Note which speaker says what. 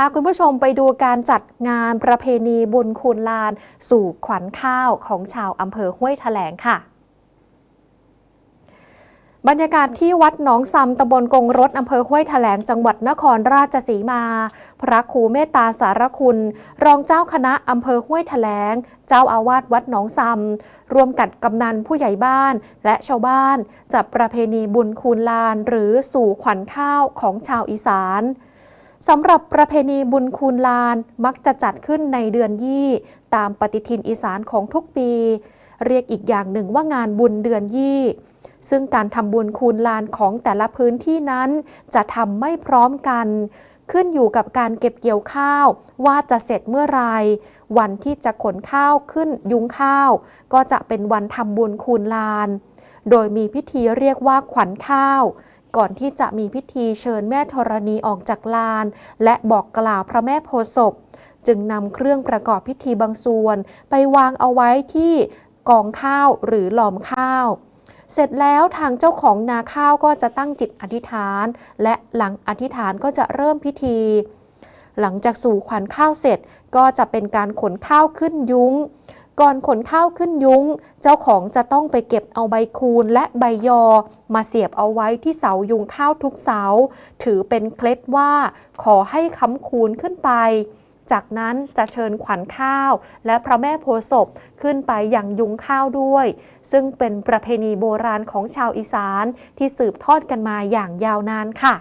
Speaker 1: พาคุณผู้ชมไปดูการจัดงานประเพณีบุญคูณลาน สู่ขวัญข้าวของชาวอำเภอห้วยแถลงค่ะ บรรยากาศที่วัดหนองซำตำบลกงรถอำเภอห้วยแถลงจังหวัดนครราชสีมา พระครูเมตตาสารคุณ รองเจ้าคณะอำเภอห้วยแถลง เจ้าอาวาสวัดหนองซำรวมกัดกำนันผู้ใหญ่บ้านและชาวบ้านจัดประเพณีบุญคูณลาน หรือสู่ขวัญข้าวของชาวอีสาน สำหรับประเพณีบุญคูณลานมักจะจัดขึ้นในเดือนยี่ ตามปฏิทินอีสานของทุกปี เรียกอีกอย่างหนึ่งว่างานบุญเดือนยี่ ซึ่งการทำบุญคูณลานของแต่ละพื้นที่นั้น จะทำไม่พร้อมกัน ขึ้นอยู่กับการเก็บเกี่ยวข้าวว่าจะเสร็จเมื่อไรวันที่จะขนข้าวขึ้นยุ้งข้าว ก็จะเป็นวันทำบุญคูณลาน โดยมีพิธีเรียกว่าขวัญข้าว ก่อนที่จะมีพิธีเชิญแม่ธรณีออกจากลาน และบอกกล่าวพระแม่โพศพ จึงนำเครื่องประกอบพิธีบางส่วน ไปวางเอาไว้ที่กองข้าวหรือหลอมข้าว เสร็จแล้วทางเจ้าของนาข้าวก็จะตั้งจิตอธิษฐาน และหลังอธิษฐานก็จะเริ่มพิธี หลังจากสู่ขวัญข้าวเสร็จก็จะเป็นการขนข้าวขึ้นยุ้ง ก่อนขนข้าวขึ้นยุ้ง เจ้าของจะต้องไปเก็บเอาใบคูนและใบยอ มาเสียบเอาไว้ที่เสายุงข้าวทุกเสา ถือเป็นเคล็ดว่า ขอให้ค้ำคูนขึ้นไป จากนั้นจะเชิญขวัญข้าว และพระแม่โพศพขึ้นไปอย่างยุงข้าวด้วย ซึ่งเป็นประเพณีโบราณของชาวอีสานที่สืบทอดกันมาอย่างยาวนานค่ะ